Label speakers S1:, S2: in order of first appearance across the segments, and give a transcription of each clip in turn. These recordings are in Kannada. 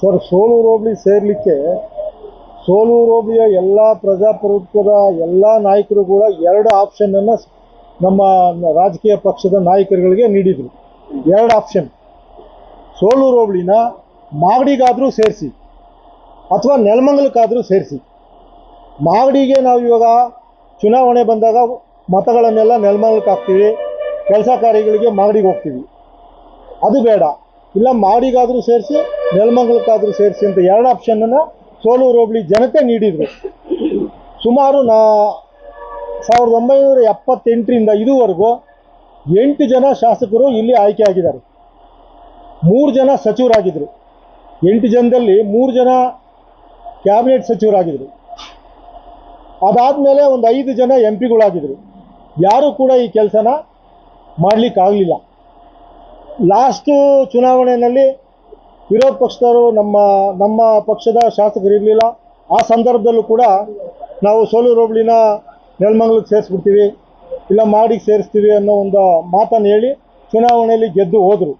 S1: ಸರ್ ಸೋಲೂರು ಹೋಬಳಿ ಸೇರ್ಲಿಕ್ಕೆ ಸೋಲೂರು ಹೋಬಳಿಯ ಎಲ್ಲ ಪ್ರಜಾಪ್ರಭುತ್ವದ ಎಲ್ಲ ನಾಯಕರು ಕೂಡ ಎರಡು ಆಪ್ಷನ್ ಅನ್ನ ನಮ್ಮ ರಾಜಕೀಯ ಪಕ್ಷದ ನಾಯಕರುಗಳಿಗೆ ನೀಡಿದರು. ಎರಡು ಆಪ್ಷನ್ ಸೋಲೂರು ಹೋಬಳಿನ ಮಾಗಡಿಗಾದರೂ ಸೇರಿಸಿ ಅಥವಾ ನೆಲಮಂಗಲಕ್ಕಾದರೂ ಸೇರಿಸಿ. ಮಾಗಡಿಗೆ ನಾವು ಇವಾಗ ಚುನಾವಣೆ ಬಂದಾಗ ಮತಗಳನ್ನೆಲ್ಲ ನೆಲಮಂಗಲಕ್ಕೆ ಹಾಕ್ತೀವಿ, ಕೆಲಸ ಕಾರ್ಯಗಳಿಗೆ ಮಾಗಡಿಗೆ ಹೋಗ್ತೀವಿ. ಅದು ಬೇಡ. ಇಲ್ಲ ಮಾಡಿಗಾದರೂ ಸೇರಿಸಿ ನೆಲಮಂಗಲಕ್ಕಾದರೂ ಸೇರಿಸಿ ಅಂತ ಎರಡು ಆಪ್ಷನನ್ನು ಸೋಲೂರು ಹೋಬಳಿ ಜನತೆ ನೀಡಿದರು. ಸುಮಾರು ನಾ ಸಾವಿರದ ಒಂಬೈನೂರ ಎಪ್ಪತ್ತೆಂಟರಿಂದ ಇದುವರೆಗೂ ಎಂಟು ಜನ ಶಾಸಕರು ಇಲ್ಲಿ ಆಯ್ಕೆ ಆಗಿದ್ದಾರೆ. ಮೂರು ಜನ ಸಚಿವರಾಗಿದ್ದರು ಎಂಟು ಜನದಲ್ಲಿ ಮೂರು ಜನ ಕ್ಯಾಬಿನೆಟ್ ಸಚಿವರಾಗಿದ್ದರು ಅದಾದಮೇಲೆ ಒಂದು ಐದು ಜನ ಎಂ ಪಿಗಳಾಗಿದ್ದರು ಯಾರೂ ಕೂಡ ಈ ಕೆಲಸನ ಮಾಡಲಿಕ್ಕಾಗಲಿಲ್ಲ. ಲಾಸ್ಟು ಚುನಾವಣೆಯಲ್ಲಿ ವಿರೋಧ ಪಕ್ಷದವರು ನಮ್ಮ ನಮ್ಮ ಪಕ್ಷದ ಶಾಸಕರು ಇರಲಿಲ್ಲ. ಆ ಸಂದರ್ಭದಲ್ಲೂ ಕೂಡ ನಾವು ಸೋಲೂರು ಹೋಬಳಿನ ನೆಲಮಂಗ್ಲಕ್ಕೆ ಸೇರಿಸ್ಬಿಡ್ತೀವಿ, ಇಲ್ಲ ಮಾಡಿಗೆ ಸೇರಿಸ್ತೀವಿ ಅನ್ನೋ ಒಂದು ಮಾತನ್ನು ಹೇಳಿ ಚುನಾವಣೆಯಲ್ಲಿ ಗೆದ್ದು ಹೋದರು.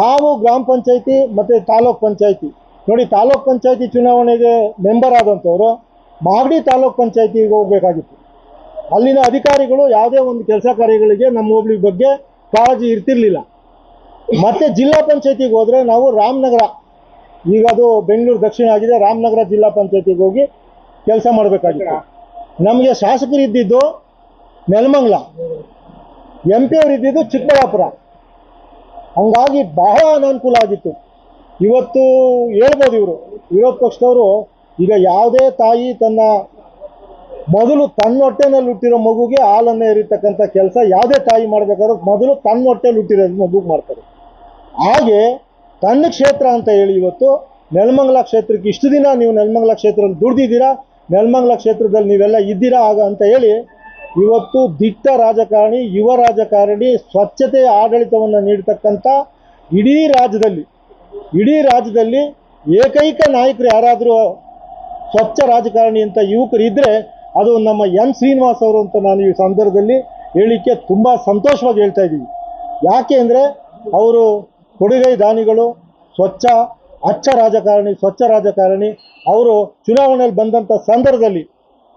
S1: ನಾವು ಗ್ರಾಮ ಪಂಚಾಯಿತಿ ಮತ್ತು ತಾಲೂಕ್ ಪಂಚಾಯಿತಿ. ನೋಡಿ, ತಾಲೂಕ್ ಪಂಚಾಯಿತಿ ಚುನಾವಣೆಗೆ ಮೆಂಬರ್ ಆದಂಥವರು ಮಾಗಡಿ ತಾಲೂಕ್ ಪಂಚಾಯಿತಿಗೆ ಹೋಗಬೇಕಾಗಿತ್ತು. ಅಲ್ಲಿನ ಅಧಿಕಾರಿಗಳು ಯಾವುದೇ ಒಂದು ಕೆಲಸ ಕಾರ್ಯಗಳಿಗೆ ನಮ್ಮ ಹೋಬಳಿ ಬಗ್ಗೆ ಕಾಳಜಿ ಇರ್ತಿರ್ಲಿಲ್ಲ. ಮತ್ತೆ ಜಿಲ್ಲಾ ಪಂಚಾಯತಿಗೆ ಹೋದ್ರೆ ನಾವು ರಾಮನಗರ, ಈಗ ಅದು ಬೆಂಗಳೂರು ದಕ್ಷಿಣ ಆಗಿದೆ, ರಾಮನಗರ ಜಿಲ್ಲಾ ಪಂಚಾಯತಿಗೆ ಹೋಗಿ ಕೆಲಸ ಮಾಡಬೇಕಾಗಿತ್ತು. ನಮಗೆ ಶಾಸಕರು ಇದ್ದಿದ್ದು ನೆಲಮಂಗ್ಲ ಎಂ ಪಿ ಅವರು ಇದ್ದಿದ್ದು ಚಿಕ್ಕಬಳ್ಳಾಪುರ. ಹಂಗಾಗಿ ಬಹಳ ಅನಾನುಕೂಲ ಆಗಿತ್ತು. ಇವತ್ತು ಹೇಳ್ಬೋದು ಇವರು, ವಿರೋಧ ಪಕ್ಷದವರು, ಈಗ ಯಾವುದೇ ತಾಯಿ ತನ್ನ ಮೊದಲು ತನ್ನ ಹೊಟ್ಟೆನಲ್ಲಿ ಹುಟ್ಟಿರೋ ಮಗುಗೆ ಹಾಲನ್ನು ಎರಿತಕ್ಕಂಥ ಕೆಲಸ ಯಾವುದೇ ತಾಯಿ ಮಾಡಬೇಕಾದ್ರೂ ಮೊದಲು ತನ್ನ ಹೊಟ್ಟೆಲಿ ಹುಟ್ಟಿರೋ ಮಗುಗೆ ಮಾಡ್ತಾರೆ. ಹಾಗೆ ತನ್ನ ಕ್ಷೇತ್ರ ಅಂತ ಹೇಳಿ ಇವತ್ತು ನೆಲಮಂಗಲ ಕ್ಷೇತ್ರಕ್ಕೆ ಇಷ್ಟು ದಿನ ನೀವು ನೆಲಮಂಗಲ ಕ್ಷೇತ್ರದಲ್ಲಿ ದುಡ್ದಿದ್ದೀರಾ? ನೆಲಮಂಗಲ ಕ್ಷೇತ್ರದಲ್ಲಿ ನೀವೆಲ್ಲ ಇದ್ದೀರಾ ಆಗ ಅಂತ ಹೇಳಿ ಇವತ್ತು ದಿಟ್ಟ ರಾಜಕಾರಣಿ, ಯುವ ರಾಜಕಾರಣಿ ಸ್ವಚ್ಛತೆಯ ಆಡಳಿತವನ್ನು ನೀಡತಕ್ಕಂಥ ಇಡೀ ರಾಜ್ಯದಲ್ಲಿ ಇಡೀ ರಾಜ್ಯದಲ್ಲಿ ಏಕೈಕ ನಾಯಕರು ಯಾರಾದರೂ ಸ್ವಚ್ಛ ರಾಜಕಾರಣಿ ಅಂತ ಯುವಕರು ಇದ್ದರೆ ಅದು ನಮ್ಮ ಎನ್ ಶ್ರೀನಿವಾಸ್ ಅವರು ಅಂತ ನಾನು ಈ ಸಂದರ್ಭದಲ್ಲಿ ಹೇಳಿಕೆ ತುಂಬ ಸಂತೋಷವಾಗಿ ಹೇಳ್ತಾ ಇದ್ದೀವಿ ಯಾಕೆ ಅಂದರೆ ಅವರು ಕೊಡುಗೈ ದಾನಿಗಳು, ಸ್ವಚ್ಛ, ಅಚ್ಚ ರಾಜಕಾರಣಿ, ಸ್ವಚ್ಛ ರಾಜಕಾರಣಿ, ಅವರು ಚುನಾವಣೆಯಲ್ಲಿ ಬಂದಂಥ ಸಂದರ್ಭದಲ್ಲಿ,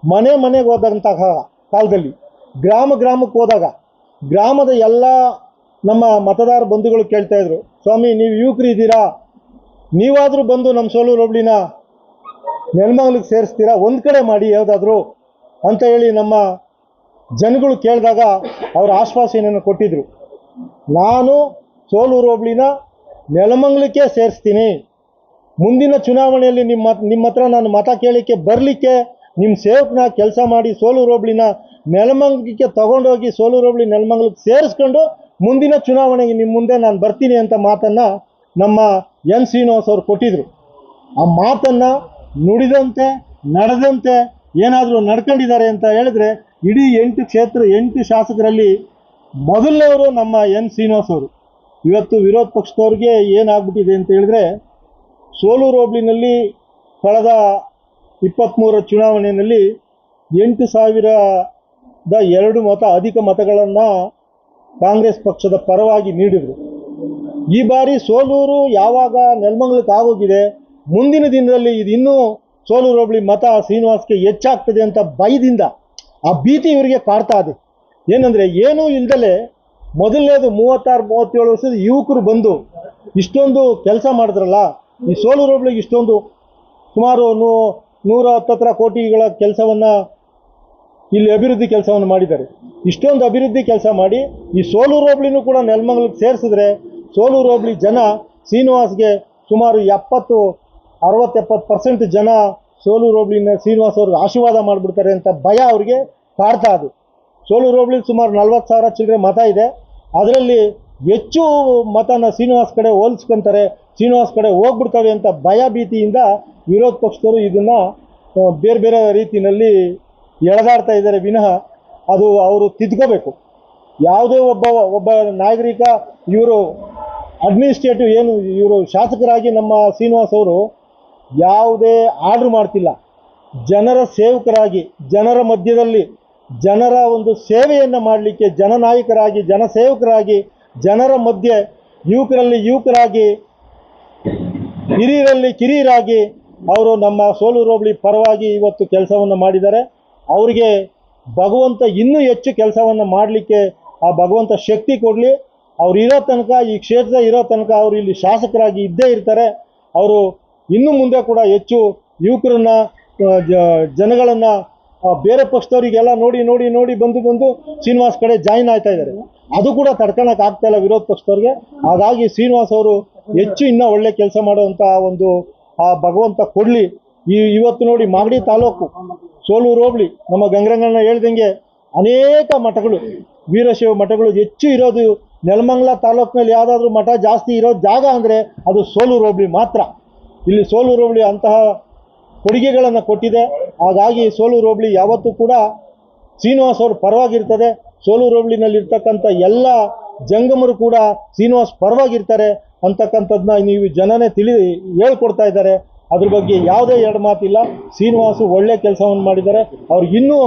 S1: ಮನೆ ಮನೆಗೆ ಹೋದಂತಹ ಕಾಲದಲ್ಲಿ, ಗ್ರಾಮ ಗ್ರಾಮಕ್ಕೆ ಹೋದಾಗ, ಗ್ರಾಮದ ಎಲ್ಲ ನಮ್ಮ ಮತದಾರ ಬಂಧುಗಳು ಕೇಳ್ತಾ ಇದ್ರು, ಸ್ವಾಮಿ, ನೀವು ಯುವಕರು ಇದ್ದೀರಾ? ನೀವಾದರೂ ಬಂದು ನಮ್ಮ ಸೋಲು ರೊಬ್ಳಿನ ನೆಲಮಂಗ್ಲಿಗೆ ಸೇರಿಸ್ತೀರಾ? ಒಂದು ಕಡೆ ಮಾಡಿ ಯಾವುದಾದ್ರೂ, ಅಂತ ಹೇಳಿ ನಮ್ಮ ಜನಗಳು ಕೇಳಿದಾಗ ಅವರ ಆಶ್ವಾಸನೆಯನ್ನು ಕೊಟ್ಟಿದ್ರು. ನಾನು ಸೋಲೂರು ಹೋಬಳಿನ ನೆಲಮಂಗಲಕ್ಕೆ ಸೇರಿಸ್ತೀನಿ. ಮುಂದಿನ ಚುನಾವಣೆಯಲ್ಲಿ ನಿಮ್ಮ ನಿಮ್ಮ ಹತ್ರ ನಾನು ಮತ ಕೇಳಲಿಕ್ಕೆ ಬರಲಿಕ್ಕೆ ನಿಮ್ಮ ಸೇವಕನ ಕೆಲಸ ಮಾಡಿ ಸೋಲೂರು ಹೋಬಳಿನ ನೆಲಮಂಗಲಕ್ಕೆ ತಗೊಂಡೋಗಿ ಸೋಲೂರು ಹೋಬಳಿ ನೆಲಮಂಗಲಕ್ಕೆ ಸೇರಿಸ್ಕೊಂಡು ಮುಂದಿನ ಚುನಾವಣೆಗೆ ನಿಮ್ಮ ಮುಂದೆ ನಾನು ಬರ್ತೀನಿ ಅಂತ ಮಾತನ್ನು ನಮ್ಮ ಎನ್ ಶ್ರೀನಿವಾಸ್ ಅವರು ಕೊಟ್ಟಿದ್ರು. ಆ ಮಾತನ್ನು ನುಡಿದಂತೆ, ನಡೆದಂತೆ ಏನಾದರೂ ನಡ್ಕೊಂಡಿದ್ದಾರೆ ಅಂತ ಹೇಳಿದ್ರೆ ಇಡೀ ಎಂಟು ಕ್ಷೇತ್ರ, ಎಂಟು ಶಾಸಕರಲ್ಲಿ ಮೊದಲನೇವರು ನಮ್ಮ ಎನ್ ಶ್ರೀನಿವಾಸ್ ಅವರು. ಇವತ್ತು ವಿರೋಧ ಪಕ್ಷದವ್ರಿಗೆ ಏನಾಗ್ಬಿಟ್ಟಿದೆ ಅಂತ ಹೇಳಿದ್ರೆ ಸೋಲೂರು ಹೋಬ್ಳಿನಲ್ಲಿ ಕಳೆದ ಇಪ್ಪತ್ತ್ಮೂರ ಚುನಾವಣೆಯಲ್ಲಿ ಎಂಟು ಸಾವಿರದ ಎರಡು ಮತ, ಅಧಿಕ ಮತಗಳನ್ನು ಕಾಂಗ್ರೆಸ್ ಪಕ್ಷದ ಪರವಾಗಿ ನೀಡಿದರು. ಈ ಬಾರಿ ಸೋಲೂರು ಯಾವಾಗ ನೆಲಮಂಗಲಕ್ಕೆ ಆಗೋಗಿದೆ, ಮುಂದಿನ ದಿನದಲ್ಲಿ ಇದು ಇನ್ನೂ ಸೋಲೂರು ಹೋಬಳಿ ಮತ ಶ್ರೀನಿವಾಸ್ಗೆ ಹೆಚ್ಚಾಗ್ತದೆ ಅಂತ ಭಯದಿಂದ ಆ ಭೀತಿ ಇವರಿಗೆ ಕಾಡ್ತಾ ಇದೆ. ಏನಂದರೆ, ಏನೂ ಇಲ್ದಲೆ ಮೊದಲನೇದು ಮೂವತ್ತಾರು, ಮೂವತ್ತೇಳು ವರ್ಷದ ಯುವಕರು ಬಂದು ಇಷ್ಟೊಂದು ಕೆಲಸ ಮಾಡಿದ್ರಲ್ಲ, ಈ ಸೋಲೂರು ಹೋಬ್ಳಿಗೆ ಇಷ್ಟೊಂದು ಸುಮಾರು ನೂ, ನೂರ ಹತ್ತತ್ರ ಕೋಟಿಗಳ ಕೆಲಸವನ್ನು ಇಲ್ಲಿ ಅಭಿವೃದ್ಧಿ ಕೆಲಸವನ್ನು ಮಾಡಿದ್ದಾರೆ. ಇಷ್ಟೊಂದು ಅಭಿವೃದ್ಧಿ ಕೆಲಸ ಮಾಡಿ, ಈ ಸೋಲೂರು ಹೋಬಳಿನೂ ಕೂಡ ನೆಲಮಂಗಲಕ್ಕೆ ಸೇರಿಸಿದ್ರೆ ಸೋಲೂರು ಹೋಬಳಿ ಜನ ಶ್ರೀನಿವಾಸ್ಗೆ ಸುಮಾರು ಎಪ್ಪತ್ತು, ಅರವತ್ತೆಪ್ಪತ್ತು ಪರ್ಸೆಂಟ್ ಜನ ಸೋಲೂರು ಶ್ರೀನಿವಾಸ ಶ್ರೀನಿವಾಸ್ ಅವ್ರಿಗೆ ಆಶೀರ್ವಾದ ಮಾಡಿಬಿಡ್ತಾರೆ ಅಂತ ಭಯ ಅವ್ರಿಗೆ ಕಾಡ್ತಾ ಅದು ಸೋಲೂರು ಹೋಬ್ಳಿ ಸುಮಾರು ನಲ್ವತ್ತು ಸಾವಿರ ಚಿಲ್ಲರೆ ಮತ ಇದೆ. ಅದರಲ್ಲಿ ಹೆಚ್ಚು ಮತನ ಶ್ರೀನಿವಾಸ್ ಕಡೆ ಹೋಲಿಸ್ಕೊಂತಾರೆ, ಶ್ರೀನಿವಾಸ್ ಕಡೆ ಹೋಗ್ಬಿಡ್ತವೆ ಅಂತ ಭಯ ಭೀತಿಯಿಂದ ವಿರೋಧ ಪಕ್ಷದವರು ಇದನ್ನು ಬೇರೆ ಬೇರೆ ರೀತಿಯಲ್ಲಿ ಎಳೆದಾಡ್ತಾ ಇದ್ದಾರೆ. ವಿನಃ ಅದು ಅವರು ತಿದ್ಕೋಬೇಕು. ಯಾವುದೇ ಒಬ್ಬ ಒಬ್ಬ ನಾಗರಿಕ, ಇವರು ಅಡ್ಮಿನಿಸ್ಟ್ರೇಟಿವ್ ಏನು, ಇವರು ಶಾಸಕರಾಗಿ ನಮ್ಮ ಶ್ರೀನಿವಾಸ್ ಅವರು ಯಾವುದೇ ಆರ್ಡ್ರ್ ಮಾಡ್ತಿಲ್ಲ. ಜನರ ಸೇವಕರಾಗಿ, ಜನರ ಮಧ್ಯದಲ್ಲಿ ಜನರ ಒಂದು ಸೇವೆಯನ್ನು ಮಾಡಲಿಕ್ಕೆ ಜನನಾಯಕರಾಗಿ, ಜನಸೇವಕರಾಗಿ, ಜನರ ಮಧ್ಯೆ ಯುವಕರಲ್ಲಿ ಯುವಕರಾಗಿ, ಹಿರಿಯರಲ್ಲಿ ಕಿರಿಯರಾಗಿ ಅವರು ನಮ್ಮ ಸೋಲೂರು ಹೋಬಳಿ ಪರವಾಗಿ ಇವತ್ತು ಕೆಲಸವನ್ನು ಮಾಡಿದ್ದಾರೆ. ಅವರಿಗೆ ಭಗವಂತ ಇನ್ನೂ ಹೆಚ್ಚು ಕೆಲಸವನ್ನು ಮಾಡಲಿಕ್ಕೆ ಆ ಭಗವಂತ ಶಕ್ತಿ ಕೊಡಲಿ. ಅವ್ರು ಇರೋ ತನಕ, ಈ ಕ್ಷೇತ್ರ ಇರೋ ತನಕ ಅವರು ಇಲ್ಲಿ ಶಾಸಕರಾಗಿ ಇದ್ದೇ ಇರ್ತಾರೆ. ಅವರು ಇನ್ನು ಮುಂದೆ ಕೂಡ ಹೆಚ್ಚು ಯುವಕರನ್ನ ಜನಗಳನ್ನು ಬೇರೆ ಪಕ್ಷದವರಿಗೆಲ್ಲ ನೋಡಿ ನೋಡಿ ನೋಡಿ ಬಂದು ಬಂದು ಶ್ರೀನಿವಾಸ್ ಕಡೆ ಜಾಯಿನ್ ಆಗ್ತಾ ಇದ್ದಾರೆ. ಅದು ಕೂಡ ತಡ್ಕೊಳಕ್ ಆಗ್ತಾ ಇಲ್ಲ ವಿರೋಧ ಪಕ್ಷದವ್ರಿಗೆ. ಹಾಗಾಗಿ ಶ್ರೀನಿವಾಸ್ ಅವರು ಹೆಚ್ಚು ಇನ್ನೂ ಒಳ್ಳೆ ಕೆಲಸ ಮಾಡುವಂತ ಒಂದು, ಆ ಭಗವಂತ ಕೊಡ್ಲಿ. ಈ ಇವತ್ತು ನೋಡಿ ಮಾಗಡಿ ತಾಲೂಕು, ಸೋಲೂರು ಹೋಬಳಿ ನಮ್ಮ ಗಂಗರಂಗಣ್ಣ ಹೇಳ್ದಂಗೆ ಅನೇಕ ಮಠಗಳು, ವೀರಶೈವ ಮಠಗಳು ಹೆಚ್ಚು ಇರೋದು ನೆಲಮಂಗ್ಲ ತಾಲೂಕಿನಲ್ಲಿ ಯಾವುದಾದ್ರೂ ಮಠ ಜಾಸ್ತಿ ಇರೋ ಜಾಗ ಅಂದರೆ ಅದು ಸೋಲೂರು ಹೋಬಳಿ ಮಾತ್ರ. ಇಲ್ಲಿ ಸೋಲೂರು ಹೋಬಳಿ ಅಂತಹ ಕೊಡುಗೆಗಳನ್ನು ಕೊಟ್ಟಿದೆ. ಹಾಗಾಗಿ ಸೋಲೂರು ಹೋಬಳಿ ಯಾವತ್ತೂ ಕೂಡ ಶ್ರೀನಿವಾಸ್ ಅವ್ರ ಪರವಾಗಿರ್ತದೆ. ಸೋಲೂರು ಹೋಬಳಿನಲ್ಲಿರ್ತಕ್ಕಂಥ ಎಲ್ಲ ಜಂಗಮರು ಕೂಡ ಶ್ರೀನಿವಾಸ್ ಪರವಾಗಿರ್ತಾರೆ ಅಂತಕ್ಕಂಥದ್ದನ್ನ ನೀವು ಜನನೇ ತಿಳಿ ಹೇಳ್ಕೊಡ್ತಾ ಇದ್ದಾರೆ. ಅದ್ರ ಬಗ್ಗೆ ಯಾವುದೇ ಎರಡು ಮಾತಿಲ್ಲ. ಶ್ರೀನಿವಾಸು ಒಳ್ಳೆ ಕೆಲಸವನ್ನು ಮಾಡಿದ್ದಾರೆ. ಅವ್ರಿಗೆ ಇನ್ನೂ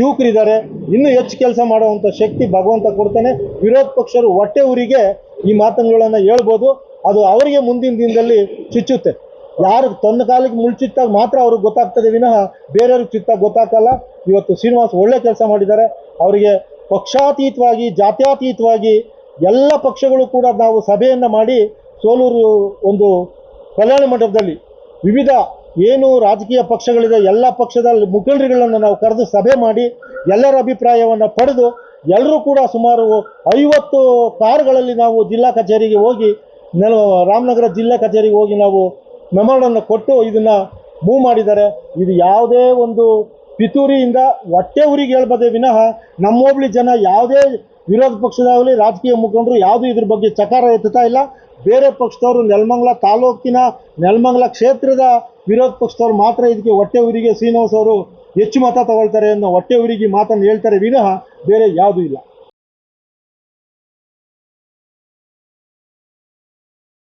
S1: ಯುವಕರಿದ್ದಾರೆ. ಇನ್ನೂ ಹೆಚ್ಚು ಕೆಲಸ ಮಾಡುವಂಥ ಶಕ್ತಿ ಭಗವಂತ ಕೊಡ್ತಾನೆ. ವಿರೋಧ ಪಕ್ಷರು ಹೊಟ್ಟೆ ಊರಿಗೆ ಈ ಮಾತುಗಳನ್ನು ಹೇಳ್ಬೋದು. ಅದು ಅವರಿಗೆ ಮುಂದಿನ ದಿನದಲ್ಲಿ ಚುಚ್ಚುತ್ತೆ. ಯಾರು ತನ್ನ ಕಾಲಿಗೆ ಮುಳ್ಚಿತ್ತಾಗ ಮಾತ್ರ ಅವ್ರಿಗೆ ಗೊತ್ತಾಗ್ತದೆ ವಿನಃ ಬೇರೆಯವ್ರಿಗೆ ಚಿತ್ತಾಗ ಗೊತ್ತಾಗಲ್ಲ. ಇವತ್ತು ಶ್ರೀನಿವಾಸ್ ಒಳ್ಳೆ ಕೆಲಸ ಮಾಡಿದ್ದಾರೆ. ಅವರಿಗೆ ಪಕ್ಷಾತೀತವಾಗಿ, ಜಾತ್ಯಾತೀತವಾಗಿ ಎಲ್ಲ ಪಕ್ಷಗಳು ಕೂಡ ನಾವು ಸಭೆಯನ್ನು ಮಾಡಿ ಸೋಲೂರು ಒಂದು ಕಲ್ಯಾಣ ಮಂಟಪದಲ್ಲಿ ವಿವಿಧ ಏನು ರಾಜಕೀಯ ಪಕ್ಷಗಳಿದೆ, ಎಲ್ಲ ಪಕ್ಷದ ಮುಖಂಡರುಗಳನ್ನು ನಾವು ಕರೆದು ಸಭೆ ಮಾಡಿ ಎಲ್ಲರ ಅಭಿಪ್ರಾಯವನ್ನು ಪಡೆದು ಎಲ್ಲರೂ ಕೂಡ ಸುಮಾರು ಐವತ್ತು ಕಾರ್ಗಳಲ್ಲಿ ನಾವು ಜಿಲ್ಲಾ ಕಚೇರಿಗೆ ಹೋಗಿ ರಾಮನಗರ ಜಿಲ್ಲಾ ಕಚೇರಿಗೆ ಹೋಗಿ ನಾವು ಮೆಮೋರನ್ನು ಕೊಟ್ಟು ಇದನ್ನು ಮೂವ್ ಮಾಡಿದ್ದಾರೆ. ಇದು ಯಾವುದೇ ಒಂದು ಪಿತೂರಿಯಿಂದ ಹೊಟ್ಟೆ ಊರಿಗೆ ಹೇಳ್ಬೋದೇ ವಿನಃ ನಮ್ಮ ಹೋಬಳಿ ಜನ ಯಾವುದೇ ವಿರೋಧ ಪಕ್ಷದಾಗಲಿ, ರಾಜಕೀಯ ಮುಖಂಡರು ಯಾವುದೂ ಇದ್ರ ಬಗ್ಗೆ ಚಕಾರ ಎತ್ತುತ್ತಾ ಇಲ್ಲ. ಬೇರೆ ಪಕ್ಷದವರು ನೆಲಮಂಗಲ ತಾಲೂಕಿನ ನೆಲಮಂಗಲ ಕ್ಷೇತ್ರದ ವಿರೋಧ ಪಕ್ಷದವ್ರು ಮಾತ್ರ ಇದಕ್ಕೆ ಹೊಟ್ಟೆ ಊರಿಗೆ ಶ್ರೀನಿವಾಸ್ ಅವರು ಹೆಚ್ಚು ಮತ ತಗೊಳ್ತಾರೆ ಅನ್ನೋ ಹೊಟ್ಟೆ ಊರಿಗೆ ಮಾತನ್ನು ಹೇಳ್ತಾರೆ ವಿನಃ ಬೇರೆ ಯಾವುದೂ ಇಲ್ಲ.